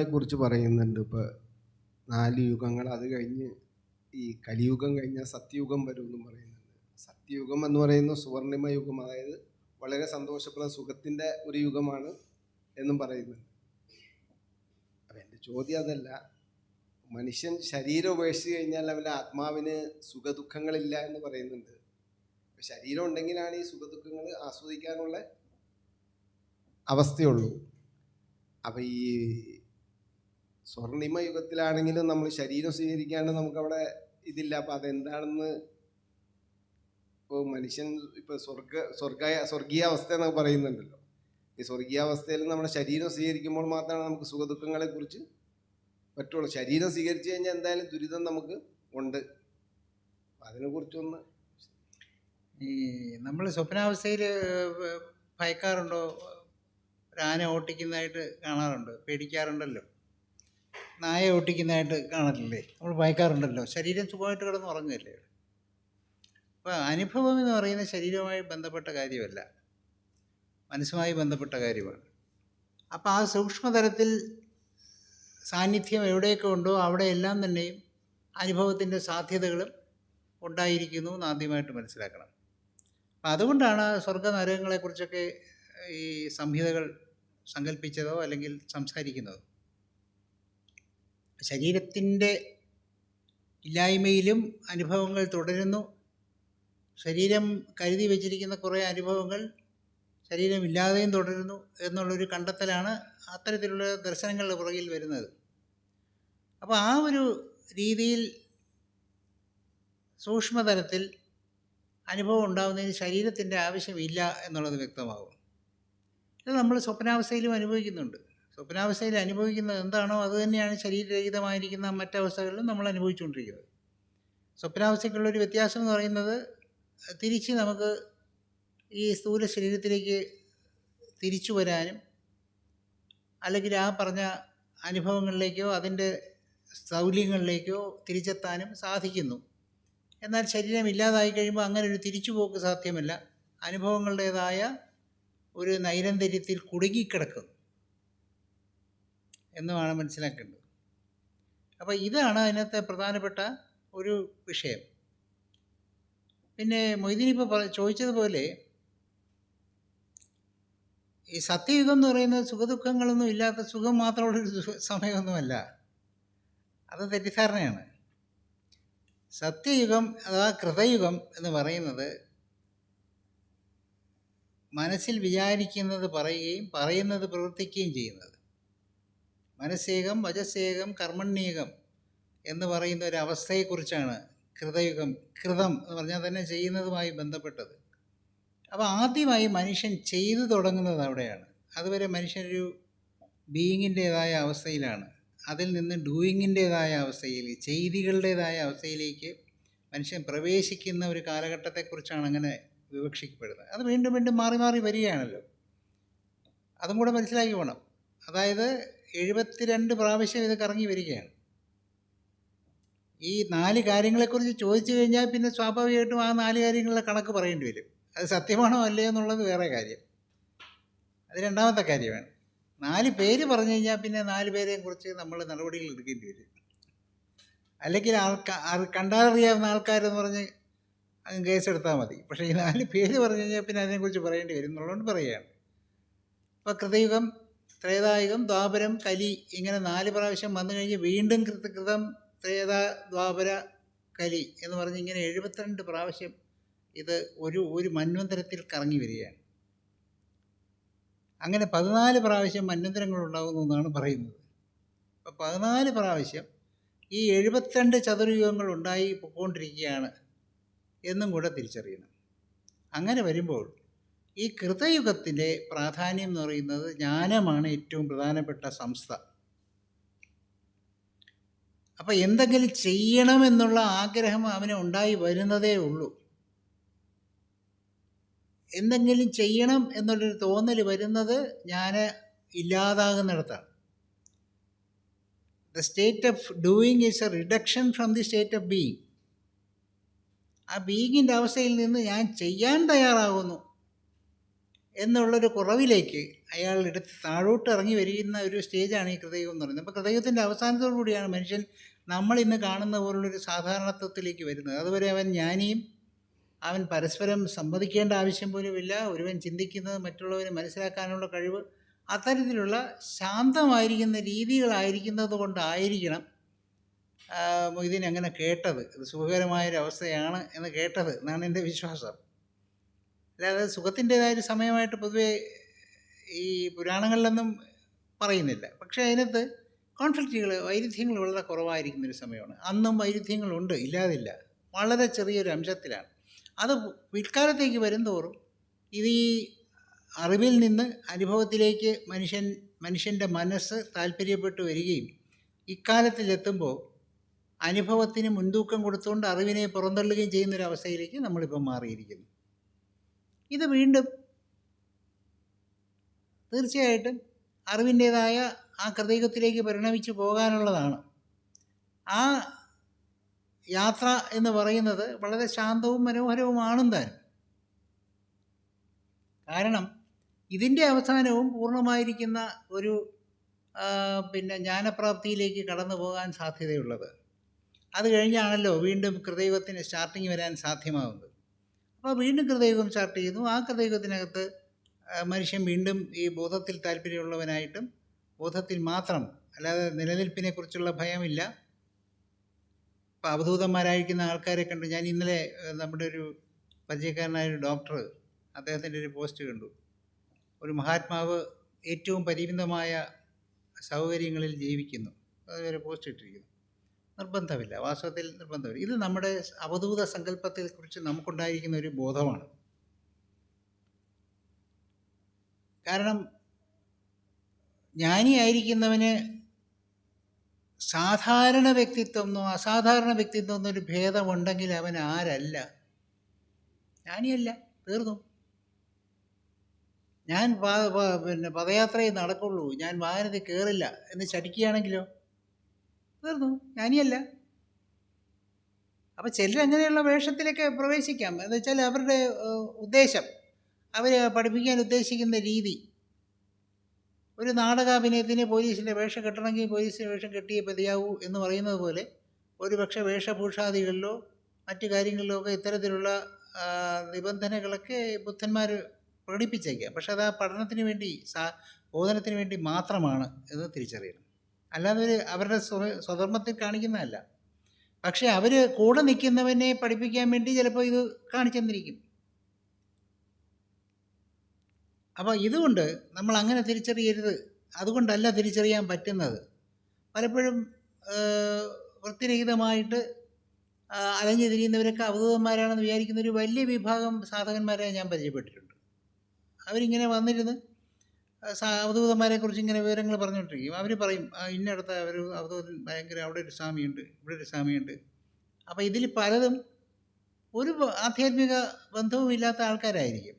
യുഗങ്ങളെ കുറിച്ച് പറയുന്നുണ്ട്. ഇപ്പോൾ നാല് യുഗങ്ങൾ അത് കഴിഞ്ഞ് ഈ കലിയുഗം കഴിഞ്ഞാൽ സത്യയുഗം വരും എന്നും പറയുന്നുണ്ട്. സത്യയുഗം എന്ന് പറയുന്ന സുവർണിമ യുഗം അതായത് വളരെ സന്തോഷപ്രദ സുഖത്തിന്റെ ഒരു യുഗമാണ് എന്നും പറയുന്നുണ്ട്. അപ്പം എന്റെ ചോദ്യം അതല്ല. മനുഷ്യൻ ശരീരം ഉപേക്ഷിച്ച് കഴിഞ്ഞാൽ അവന്റെ ആത്മാവിന് സുഖദുഃഖങ്ങളില്ല എന്ന് പറയുന്നുണ്ട്. ശരീരം ഉണ്ടെങ്കിലാണ് ഈ സുഖദുഃഖങ്ങൾ ആസ്വദിക്കാനുള്ള അവസ്ഥയുള്ളൂ. അപ്പം ഈ സ്വർണിമ യുഗത്തിലാണെങ്കിലും നമ്മൾ ശരീരം സ്വീകരിക്കാണ്ട് നമുക്കവിടെ ഇതില്ല. അപ്പം അതെന്താണെന്ന് ഇപ്പോൾ മനുഷ്യൻ ഇപ്പോൾ സ്വർഗ സ്വർഗ സ്വർഗീയാവസ്ഥ എന്നൊക്കെ പറയുന്നുണ്ടല്ലോ. ഈ സ്വർഗീയാവസ്ഥയിൽ നമ്മുടെ ശരീരം സ്വീകരിക്കുമ്പോൾ മാത്രമാണ് നമുക്ക് സുഖദുഃഖങ്ങളെക്കുറിച്ച് പറ്റുള്ളൂ. ശരീരം സ്വീകരിച്ചു കഴിഞ്ഞാൽ എന്തായാലും ദുരിതം നമുക്ക് ഉണ്ട്. അതിനെക്കുറിച്ചൊന്ന് ഈ നമ്മൾ സ്വപ്നാവസ്ഥയിൽ ഭയക്കാറുണ്ടോ? ഒരു ആന ഓട്ടിക്കുന്നതായിട്ട് കാണാറുണ്ട് പേടിക്കാറുണ്ടല്ലോ. നായ ഓട്ടിക്കുന്നതായിട്ട് കാണത്തില്ലേ? നമ്മൾ ഭയക്കാറുണ്ടല്ലോ. ശരീരം സുഖമായിട്ട് കിടന്ന് ഉറങ്ങുകയല്ലേ? അപ്പോൾ അനുഭവം എന്ന് പറയുന്നത് ശരീരവുമായി ബന്ധപ്പെട്ട കാര്യമല്ല. മനസ്സുമായി ബന്ധപ്പെട്ട കാര്യമാണ്. അപ്പോൾ ആ സൂക്ഷ്മതലത്തിൽ സാന്നിധ്യം എവിടെയൊക്കെ ഉണ്ടോ അവിടെയെല്ലാം തന്നെയും അനുഭവത്തിന്റെ സാധ്യതകളും ഉണ്ടായിരിക്കുന്നു എന്ന് ആദ്യമായിട്ട് മനസ്സിലാക്കണം. അപ്പം അതുകൊണ്ടാണ് സ്വർഗ നരകങ്ങളെക്കുറിച്ചൊക്കെ ഈ സംഹിതകൾ സങ്കല്പിച്ചതോ അല്ലെങ്കിൽ സംസാരിക്കുന്നതോ. ശരീരത്തിന്റെ ഇല്ലായ്മയിലും അനുഭവങ്ങൾ തുടരുന്നു. ശരീരം കരുതി വച്ചിരിക്കുന്ന കുറേ അനുഭവങ്ങൾ ശരീരമില്ലാതെയും തുടരുന്നു എന്നുള്ളൊരു കണ്ടെത്തലാണ് അത്തരത്തിലുള്ള ദർശനങ്ങളുടെ പുറകിൽ വരുന്നത്. അപ്പോൾ ആ ഒരു രീതിയിൽ സൂക്ഷ്മതലത്തിൽ അനുഭവം ഉണ്ടാകുന്നതിന് ശരീരത്തിന്റെ ആവശ്യമില്ല എന്നുള്ളത് വ്യക്തമാകും. ഇത് നമ്മൾ സ്വപ്നാവസ്ഥയിലും അനുഭവിക്കുന്നുണ്ട്. സ്വപ്നാവസ്ഥയിൽ അനുഭവിക്കുന്നത് എന്താണോ അത് തന്നെയാണ് ശരീരരഹിതമായിരിക്കുന്ന മറ്റവസ്ഥകളിലും നമ്മൾ അനുഭവിച്ചുകൊണ്ടിരിക്കുന്നത്. സ്വപ്നാവസ്ഥയ്ക്കുള്ളൊരു വ്യത്യാസം എന്ന് പറയുന്നത് തിരിച്ച് നമുക്ക് ഈ സ്ഥൂല ശരീരത്തിലേക്ക് തിരിച്ചു വരാനും അല്ലെങ്കിൽ ആ പറഞ്ഞ അനുഭവങ്ങളിലേക്കോ അതിന്റെ സൗല്യങ്ങളിലേക്കോ തിരിച്ചെത്താനും സാധിക്കുന്നു. എന്നാൽ ശരീരം ഇല്ലാതായി കഴിയുമ്പോൾ അങ്ങനെ ഒരു തിരിച്ചുപോക്ക് സാധ്യമല്ല. അനുഭവങ്ങളുടേതായ ഒരു നൈരന്തര്യത്തിൽ കുടുങ്ങിക്കിടക്കുന്നു. എന്നുമാണ് മനസ്സിലാക്കേണ്ടത്. അപ്പോൾ ഇതാണ് അതിനകത്തെ പ്രധാനപ്പെട്ട ഒരു വിഷയം. പിന്നെ മൊയ്തീൻ ഇപ്പോൾ പറ ചോദിച്ചതുപോലെ ഈ സത്യയുഗം എന്ന് പറയുന്നത് സുഖദുഃഖങ്ങളൊന്നും ഇല്ലാത്ത സുഖം മാത്രമുള്ള ഒരു സമയമൊന്നുമല്ല. അത് തെറ്റിദ്ധാരണയാണ്. സത്യയുഗം അഥവാ കൃതയുഗം എന്ന് പറയുന്നത് മനസ്സിൽ വിചാരിക്കുന്നത് പറയുകയും പറയുന്നത് പ്രവർത്തിക്കുകയും ചെയ്യുന്നത്. മനസ്സേകം വജസേകം കർമ്മണ്യേകം എന്ന് പറയുന്ന ഒരു അവസ്ഥയെക്കുറിച്ചാണ് കൃതയുഗം കൃതം എന്ന് പറഞ്ഞാൽ തന്നെ ചെയ്യുന്നതുമായി ബന്ധപ്പെട്ടത്. അപ്പോൾ ആദ്യമായി മനുഷ്യൻ ചെയ്തു തുടങ്ങുന്നത് അവിടെയാണ്. അതുവരെ മനുഷ്യനൊരു ബീയിങ്ങിന്റേതായ അവസ്ഥയിലാണ്. അതിൽ നിന്ന് ഡൂയിങ്ങിന്റേതായ അവസ്ഥയിൽ ചെയ്തികളുടേതായ അവസ്ഥയിലേക്ക് മനുഷ്യൻ പ്രവേശിക്കുന്ന ഒരു കാലഘട്ടത്തെക്കുറിച്ചാണ് അങ്ങനെ വിവക്ഷിക്കപ്പെടുന്നത്. അത് വീണ്ടും വീണ്ടും മാറി മാറി വരികയാണല്ലോ. അതും കൂടെ മനസ്സിലാക്കി പോകണം അതായത് എഴുപത്തിരണ്ട് പ്രാവശ്യം ഇത് കറങ്ങി വരികയാണ്. ഈ നാല് കാര്യങ്ങളെക്കുറിച്ച് ചോദിച്ചു കഴിഞ്ഞാൽ പിന്നെ സ്വാഭാവികമായിട്ടും ആ നാല് കാര്യങ്ങളുടെ കണക്ക് പറയേണ്ടി വരും. അത് സത്യമാണോ അല്ലയോ എന്നുള്ളത് വേറെ കാര്യം. അത് രണ്ടാമത്തെ കാര്യമാണ്. നാല് പേര് പറഞ്ഞു കഴിഞ്ഞാൽ പിന്നെ നാല് പേരെയും കുറിച്ച് നമ്മൾ നടപടികൾ എടുക്കേണ്ടി വരും. അല്ലെങ്കിൽ ആൾക്കാർ കണ്ടാറിയാവുന്ന ആൾക്കാരെന്ന് പറഞ്ഞ് അങ്ങ് കേസെടുത്താൽ മതി. പക്ഷേ ഈ നാല് പേര് പറഞ്ഞു കഴിഞ്ഞാൽ പിന്നെ അതിനെക്കുറിച്ച് പറയേണ്ടി വരും എന്നുള്ളതുകൊണ്ട് പറയുകയാണ്. അപ്പോൾ കൃതയുഗം ത്രേതായുഗം ദ്വാപരം കലി ഇങ്ങനെ നാല് പ്രാവശ്യം വന്നു കഴിഞ്ഞ് വീണ്ടും കൃതകൃതം ത്രേത ദ്വാപര കലി എന്ന് പറഞ്ഞ് ഇങ്ങനെ എഴുപത്തിരണ്ട് പ്രാവശ്യം ഇത് ഒരു ഒരു മന്വന്തരത്തിൽ കറങ്ങി വരികയാണ്. അങ്ങനെ പതിനാല് പ്രാവശ്യം മന്വന്തരങ്ങൾ ഉണ്ടാകുന്നു എന്നാണ് പറയുന്നത്. അപ്പോൾ പതിനാല് പ്രാവശ്യം ഈ എഴുപത്തിരണ്ട് ചതുർയുഗങ്ങൾ ഉണ്ടായി പോയിക്കൊണ്ടിരിക്കുകയാണ് എന്നും കൂടെ തിരിച്ചറിയണം. അങ്ങനെ വരുമ്പോൾ ഈ കൃതയുഗത്തിന്റെ പ്രാധാന്യം എന്ന് പറയുന്നത് ജ്ഞാനമാണ് ഏറ്റവും പ്രധാനപ്പെട്ട സംസ്ഥ. അപ്പം എന്തെങ്കിലും ചെയ്യണമെന്നുള്ള ആഗ്രഹം അവന് ഉണ്ടായി വരുന്നതേ ഉള്ളൂ. എന്തെങ്കിലും ചെയ്യണം എന്നുള്ളൊരു തോന്നൽ വരുന്നത് ഞാൻ ഇല്ലാതാകുന്നിടത്താണ്. The state of doing is a reduction from the state of being ആ ബീയിങ്ങിന്റെ അവസ്ഥയിൽ നിന്ന് ഞാൻ ചെയ്യാൻ തയ്യാറാകുന്നു എന്നുള്ളൊരു കുറവിലേക്ക് അയാൾ എടുത്ത് താഴോട്ട് ഇറങ്ങി വരുന്ന ഒരു സ്റ്റേജാണ് ഈ കൃതയുഗം എന്ന് പറയുന്നത്. അപ്പോൾ കൃതയുഗത്തിന്റെ അവസാനത്തോടു കൂടിയാണ് മനുഷ്യൻ നമ്മൾ ഇന്ന് കാണുന്ന പോലുള്ളൊരു സാധാരണത്വത്തിലേക്ക് വരുന്നത്. അതുവരെ അവൻ ജ്ഞാനിയും അവൻ പരസ്പരം സംവദിക്കേണ്ട ആവശ്യം പോലുമില്ല. ഒരുവൻ ചിന്തിക്കുന്നത് മറ്റുള്ളവരെ മനസ്സിലാക്കാനുള്ള കഴിവ് അത്തരത്തിലുള്ള ശാന്തമായിരിക്കുന്ന രീതികളായിരിക്കുന്നത് കൊണ്ടായിരിക്കണം ഇതിനങ്ങനെ കേട്ടത്. ഇത് സുഖകരമായൊരവസ്ഥയാണ് എന്ന് കേട്ടത് എന്നാണ് എന്റെ വിശ്വാസം. അല്ലാതെ സുഖത്തിന്റെതായൊരു സമയമായിട്ട് പൊതുവേ ഈ പുരാണങ്ങളിലൊന്നും പറയുന്നില്ല. പക്ഷേ അതിനകത്ത് കോൺഫ്ലിക്റ്റുകൾ വൈരുദ്ധ്യങ്ങൾ വളരെ കുറവായിരിക്കുന്നൊരു സമയമാണ്. അന്നും വൈരുദ്ധ്യങ്ങളുണ്ട് ഇല്ലാതില്ല. വളരെ ചെറിയൊരു അംശത്തിലാണ്. അത് പിൽക്കാലത്തേക്ക് വരുംതോറും ഇത് ഈ അറിവിൽ നിന്ന് അനുഭവത്തിലേക്ക് മനുഷ്യൻ മനുഷ്യന്റെ മനസ്സ് താല്പര്യപ്പെട്ടു വരികയും ഇക്കാലത്തിലെത്തുമ്പോൾ അനുഭവത്തിന് മുൻതൂക്കം കൊടുത്തുകൊണ്ട് അറിവിനെ പുറന്തള്ളുകയും ചെയ്യുന്നൊരവസ്ഥയിലേക്ക് നമ്മളിപ്പോൾ മാറിയിരിക്കുന്നു. ഇത് വീണ്ടും തീർച്ചയായിട്ടും അറിവിന്റേതായ ആ കൃതയുഗത്തിലേക്ക് പരിണമിച്ച് പോകാനുള്ളതാണ്. ആ യാത്ര എന്ന് പറയുന്നത് വളരെ ശാന്തവും മനോഹരവുമാണും താൻ കാരണം ഇതിന്റെ അവസാനവും പൂർണമായിരിക്കുന്ന ഒരു പിന്നെ ജ്ഞാനപ്രാപ്തിയിലേക്ക് കടന്നു പോകാൻ സാധ്യതയുള്ളത്. അത് കഴിഞ്ഞാണല്ലോ വീണ്ടും കൃതയുഗത്തിന് സ്റ്റാർട്ടിങ് വരാൻ സാധ്യമാകുന്നത് അപ്പോൾ വീണ്ടും കൃതയുഗം സ്റ്റാർട്ട് ചെയ്യുന്നു. ആ കൃതയുഗത്തിനകത്ത് മനുഷ്യൻ വീണ്ടും ഈ ബോധത്തിൽ താല്പര്യമുള്ളവനായിട്ടും ബോധത്തിൽ മാത്രം അല്ലാതെ നിലനിൽപ്പിനെക്കുറിച്ചുള്ള ഭയമില്ല. ഇപ്പോൾ അവധൂതന്മാരായിരിക്കുന്ന ആൾക്കാരെ കണ്ടു. ഞാൻ ഇന്നലെ നമ്മുടെ ഒരു പരിചയക്കാരനായ ഒരു ഡോക്ടർ അദ്ദേഹത്തിന്റെ ഒരു പോസ്റ്റ് കണ്ടു. ഒരു മഹാത്മാവ് ഏറ്റവും പരിമിതമായ സൗകര്യങ്ങളിൽ ജീവിക്കുന്നു. അതൊരു പോസ്റ്റ് ഇട്ടിരിക്കുന്നു. നിർബന്ധമില്ല. വാസ്തവത്തിൽ നിർബന്ധമില്ല. ഇത് നമ്മുടെ അവധൂത സങ്കല്പത്തെ കുറിച്ച് നമുക്കുണ്ടായിരിക്കുന്ന ഒരു ബോധമാണ്. കാരണം ജ്ഞാനിയായിരിക്കുന്നവന് സാധാരണ വ്യക്തിത്വം എന്നോ അസാധാരണ വ്യക്തിത്വം എന്നൊരു ഭേദമുണ്ടെങ്കിൽ അവൻ ആരല്ല? ജ്ഞാനിയല്ല. തീർന്നു. ഞാൻ പിന്നെ പദയാത്രയിൽ നടക്കുള്ളൂ. ഞാൻ വാഹനത്തിൽ കയറില്ല എന്ന് ചടിക്കുകയാണെങ്കിലോ തീർന്നു. ജ്ഞാനിയല്ല അപ്പോൾ ചിലർ അങ്ങനെയുള്ള വേഷത്തിലൊക്കെ പ്രവേശിക്കാം. എന്ന് വെച്ചാൽ അവരുടെ ഉദ്ദേശം. അവർ പഠിപ്പിക്കാൻ ഉദ്ദേശിക്കുന്ന രീതി. ഒരു നാടകാഭിനയത്തിന് പോലീസിന്റെ വേഷം കെട്ടണമെങ്കിൽ പോലീസിന്റെ വേഷം കെട്ടിയേ പതിയാവൂ എന്ന് പറയുന്നത് പോലെ ഒരു പക്ഷേ വേഷഭൂഷാദികളിലോ മറ്റു കാര്യങ്ങളിലോ ഒക്കെ ഇത്തരത്തിലുള്ള നിബന്ധനകളൊക്കെ ബുദ്ധന്മാർ പ്രകടിപ്പിച്ചേക്കാം. പക്ഷെ അത് ആ പഠനത്തിന് വേണ്ടി സാ ബോധനത്തിന് വേണ്ടി മാത്രമാണ് എന്ന് തിരിച്ചറിയണം. അല്ലാതെ ഒരു അവരുടെ സ്വ സ്വധർമ്മത്തിൽ കാണിക്കുന്നതല്ല. പക്ഷേ അവർ കൂടെ നിൽക്കുന്നവനെ പഠിപ്പിക്കാൻ വേണ്ടി ചിലപ്പോൾ ഇത് കാണിച്ചെന്നിരിക്കും. അപ്പോൾ ഇതുകൊണ്ട് നമ്മൾ അങ്ങനെ തിരിച്ചറിയരുത്. അതുകൊണ്ടല്ല തിരിച്ചറിയാൻ പറ്റുന്നത്. പലപ്പോഴും വൃത്തിരഹിതമായിട്ട് അലഞ്ഞു തിരിയുന്നവരൊക്കെ അവധൂതന്മാരാണെന്ന് വിചാരിക്കുന്ന ഒരു വലിയ വിഭാഗം സാധകന്മാരെ ഞാൻ പരിചയപ്പെട്ടിട്ടുണ്ട്. അവരിങ്ങനെ വന്നിരുന്ന് അവധൂതന്മാരെക്കുറിച്ച് ഇങ്ങനെ വിവരങ്ങൾ പറഞ്ഞുകൊണ്ടിരിക്കും. അവർ പറയും "ആ, ഇന്നടത്ത് ഒരു അവധൂതൻ ഭയങ്കര അവിടെ ഒരു സ്വാമിയുണ്ട് ഇവിടെ ഒരു സ്വാമിയുണ്ട് അപ്പോൾ ഇതിൽ പലതും ഒരു ആധ്യാത്മിക ബന്ധവും ഇല്ലാത്ത ആൾക്കാരായിരിക്കും.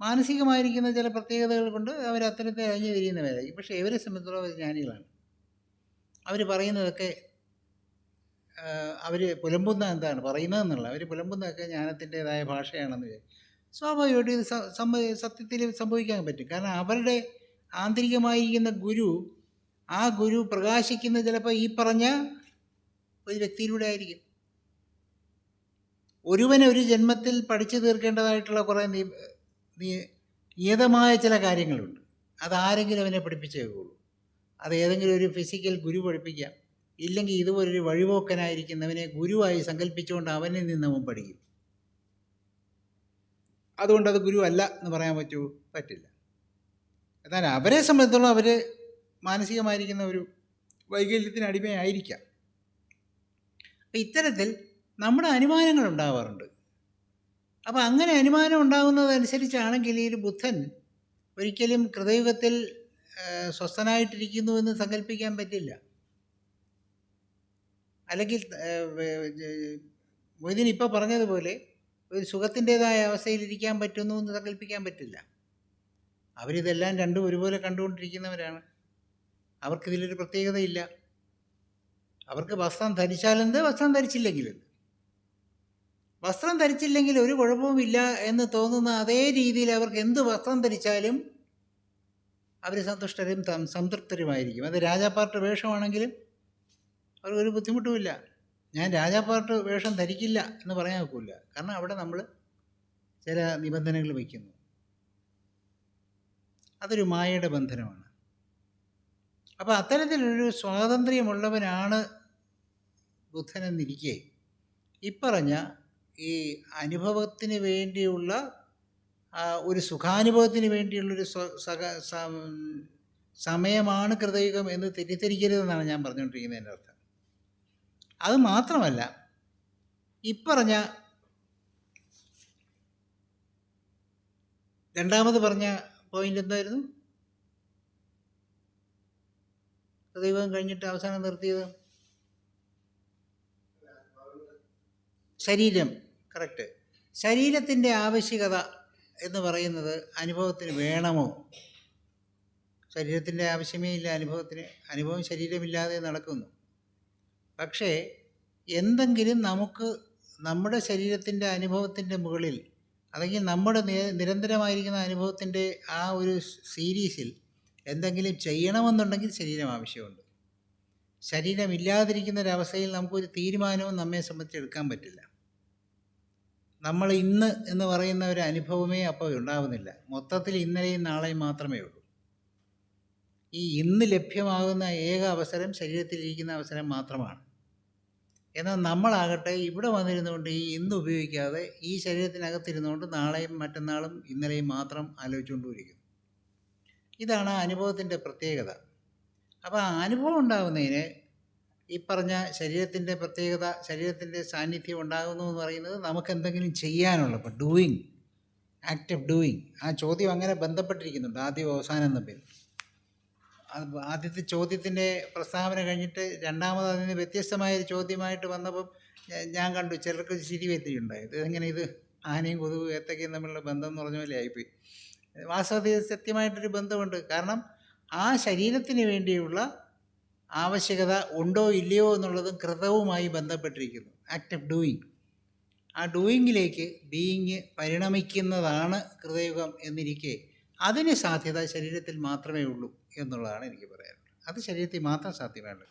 മാനസികമായിരിക്കുന്ന ചില പ്രത്യേകതകൾ കൊണ്ട് അവർ അത്തരത്തെ അഴിഞ്ഞു തിരിയുന്നവരായിരിക്കും പക്ഷേ ഇവരെ സംബന്ധിച്ചിടത്തോളം അവർ ജ്ഞാനികളാണ്. അവർ പറയുന്നതൊക്കെ അവർ പുലമ്പുന്ന എന്താണ്? പറയുന്നതെന്നുള്ള അവർ പുലമ്പുന്നതൊക്കെ ജ്ഞാനത്തിന്റെതായ ഭാഷയാണെന്ന് വിചാരിക്കും. സ്വാഭാവികമായിട്ടും ഇത് സംഭവ സത്യത്തിൽ സംഭവിക്കാൻ പറ്റും. കാരണം അവരുടെ ആന്തരികമായിരിക്കുന്ന ഗുരു ആ ഗുരു പ്രകാശിക്കുന്ന ചിലപ്പോൾ ഈ പറഞ്ഞ ഒരു വ്യക്തിയിലൂടെ ആയിരിക്കും. ഒരുവന് ഒരു ജന്മത്തിൽ പഠിച്ചു തീർക്കേണ്ടതായിട്ടുള്ള കുറേ നിയതമായ ചില കാര്യങ്ങളുണ്ട്. അതാരെങ്കിലും അവനെ പഠിപ്പിച്ചേ പഠിപ്പിച്ചേക്കുള്ളൂ അത് ഏതെങ്കിലും ഒരു ഫിസിക്കൽ ഗുരു പഠിപ്പിക്കാം. ഇല്ലെങ്കിൽ ഇതുപോലൊരു വഴിപോക്കനായിരിക്കുന്നവനെ ഗുരുവായി സങ്കല്പിച്ചുകൊണ്ട് അവനിൽ നിന്ന് അവൻ പഠിക്കും. അതുകൊണ്ട് അത് ഗുരു അല്ല എന്ന് പറയാൻ പറ്റുമോ പറ്റില്ല. എന്നാൽ അവരെ സംബന്ധിച്ചോളം അവർ മാനസികമായിരിക്കുന്ന ഒരു വൈകല്യത്തിന് അടിമയായിരിക്കാം. അപ്പം ഇത്തരത്തിൽ നമ്മുടെ അനുമാനങ്ങൾ ഉണ്ടാവാറുണ്ട്. അപ്പോൾ അങ്ങനെ അനുമാനം ഉണ്ടാകുന്നതനുസരിച്ചാണെങ്കിൽ ഈ ബുദ്ധൻ ഒരിക്കലും കൃതയുഗത്തിൽ സ്വസ്ഥനായിട്ടിരിക്കുന്നു എന്ന് സങ്കല്പിക്കാൻ പറ്റില്ല. അല്ലെങ്കിൽ മൊയ്തീൻ ഇപ്പോൾ പറഞ്ഞതുപോലെ ഒരു സുഖത്തിന്റെതായ അവസ്ഥയിലിരിക്കാൻ പറ്റുന്നു എന്ന് സങ്കല്പിക്കാൻ പറ്റില്ല. അവരിതെല്ലാം രണ്ടും ഒരുപോലെ കണ്ടുകൊണ്ടിരിക്കുന്നവരാണ്. അവർക്കിതിലൊരു പ്രത്യേകതയില്ല. അവർക്ക് വസ്ത്രം ധരിച്ചാലെന്ത്? വസ്ത്രം ധരിച്ചില്ലെങ്കിലെന്ത് വസ്ത്രം ധരിച്ചില്ലെങ്കിൽ ഒരു കുഴപ്പവുമില്ല എന്ന് തോന്നുന്ന അതേ രീതിയിൽ അവർക്ക് എന്ത് വസ്ത്രം ധരിച്ചാലും അവർ സന്തുഷ്ടരും സംതൃപ്തരുമായിരിക്കും. അത് രാജാപ്പാർട്ട് വേഷമാണെങ്കിലും അവർക്ക് ഒരു ബുദ്ധിമുട്ടുമില്ല. ഞാൻ രാജാപ്പാർട്ട് വേഷം ധരിക്കില്ല എന്ന് പറയാൻ ഒക്കില്ല. കാരണം അവിടെ നമ്മൾ ചില നിബന്ധനകൾ വയ്ക്കുന്നു. അതൊരു മായയുടെ ബന്ധനമാണ്. അപ്പോൾ അത്തരത്തിലൊരു സ്വാതന്ത്ര്യമുള്ളവനാണ് ബുദ്ധനെന്നിരിക്കെ ഇപ്പറഞ്ഞ ഈ അനുഭവത്തിന് വേണ്ടിയുള്ള ഒരു സുഖാനുഭവത്തിന് വേണ്ടിയുള്ളൊരു സമയമാണ് കൃതയുഗം എന്ന് തെറ്റിദ്ധരിക്കരുതെന്നാണ് ഞാൻ പറഞ്ഞുകൊണ്ടിരിക്കുന്നതിന്റെ അർത്ഥം. അത് മാത്രമല്ല ഇപ്പറഞ്ഞ രണ്ടാമത് പറഞ്ഞ പോയിന്റ് എന്തായിരുന്നു? ദൈവം കഴിഞ്ഞിട്ട് അവസാനം നിർത്തിയത്? ശരീരം കറക്റ്റ് ശരീരത്തിന്റെ ആവശ്യകത എന്ന് പറയുന്നത് അനുഭവത്തിന് വേണമോ? ശരീരത്തിന്റെ ആവശ്യമേ ഇല്ല അനുഭവത്തിന് അനുഭവം ശരീരമില്ലാതെ നടക്കുന്നു. പക്ഷേ എന്തെങ്കിലും നമുക്ക് നമ്മുടെ ശരീരത്തിന്റെ അനുഭവത്തിന്റെ മുകളിൽ അല്ലെങ്കിൽ നമ്മുടെ നിരന്തരമായിരിക്കുന്ന അനുഭവത്തിന്റെ ആ ഒരു സീരീസിൽ എന്തെങ്കിലും ചെയ്യണമെന്നുണ്ടെങ്കിൽ ശരീരം ആവശ്യമുണ്ട്. ശരീരമില്ലാതിരിക്കുന്ന ഒരവസ്ഥയിൽ നമുക്കൊരു തീരുമാനവും നമ്മെ സംബന്ധിച്ച് എടുക്കാൻ പറ്റില്ല. നമ്മൾ ഇന്ന് എന്ന് പറയുന്ന ഒരു അനുഭവമേ അപ്പോൾ ഉണ്ടാവുന്നില്ല. മൊത്തത്തിൽ ഇന്നലെയും നാളെയും മാത്രമേ ഉള്ളൂ. ഈ ഇന്ന് ലഭ്യമാകുന്ന ഏക അവസരം ശരീരത്തിലിരിക്കുന്ന അവസരം മാത്രമാണ്. എന്നാൽ നമ്മളാകട്ടെ ഇവിടെ വന്നിരുന്നുകൊണ്ട് ഈ ഇന്ന് ഉപയോഗിക്കാതെ ഈ ശരീരത്തിനകത്തിരുന്നുകൊണ്ട് നാളെയും മറ്റന്നാളും ഇന്നലെയും മാത്രം ആലോചിച്ചുകൊണ്ടിരിക്കുന്നു. ഇതാണ് അനുഭവത്തിന്റെ പ്രത്യേകത. അപ്പോൾ ആ അനുഭവം ഉണ്ടാകുന്നതിന് ഈ പറഞ്ഞ ശരീരത്തിന്റെ പ്രത്യേകത ശരീരത്തിന്റെ സാന്നിധ്യം ഉണ്ടാകുന്നു എന്ന് പറയുന്നത് നമുക്ക് എന്തെങ്കിലും ചെയ്യാനുള്ള ഇപ്പോൾ ഡൂയിങ് ഓഫ് ഡൂയിങ് ആ ചോദ്യം അങ്ങനെ ബന്ധപ്പെട്ടിരിക്കുന്നുണ്ട് ആദ്യം അവസാനം എന്ന അത് ആദ്യത്തെ ചോദ്യത്തിന്റെ പ്രസ്താവന കഴിഞ്ഞിട്ട് രണ്ടാമത് അതിന് വ്യത്യസ്തമായ ഒരു ചോദ്യമായിട്ട് വന്നപ്പം ഞാൻ കണ്ടു ചിലർക്ക് ചിരി വെത്തിയുണ്ടായി ഇതെങ്ങനെ ഇത് ആനയും കൊതുകും ഏത്തക്കയും തമ്മിലുള്ള ബന്ധം എന്ന് പറഞ്ഞ പോലെ ആയിപ്പോയി. വാസ്തവത്തിൽ സത്യമായിട്ടൊരു ബന്ധമുണ്ട്. കാരണം ആ ശരീരത്തിന് വേണ്ടിയുള്ള ആവശ്യകത ഉണ്ടോ ഇല്ലയോ എന്നുള്ളതും കൃതവുമായി ബന്ധപ്പെട്ടിരിക്കുന്നു. ആക്ട് ഓഫ് ഡൂയിങ് ആ ഡൂയിങ്ങിലേക്ക് ബീയിങ് പരിണമിക്കുന്നതാണ് കൃതയുഗം എന്നിരിക്കെ അതിന് സാധ്യത ശരീരത്തിൽ മാത്രമേ ഉള്ളൂ. എന്നുള്ളതാണ് എനിക്ക് പറയാനുള്ളത്. അത് ശരീരത്തിൽ മാത്രം സാധ്യമാണ്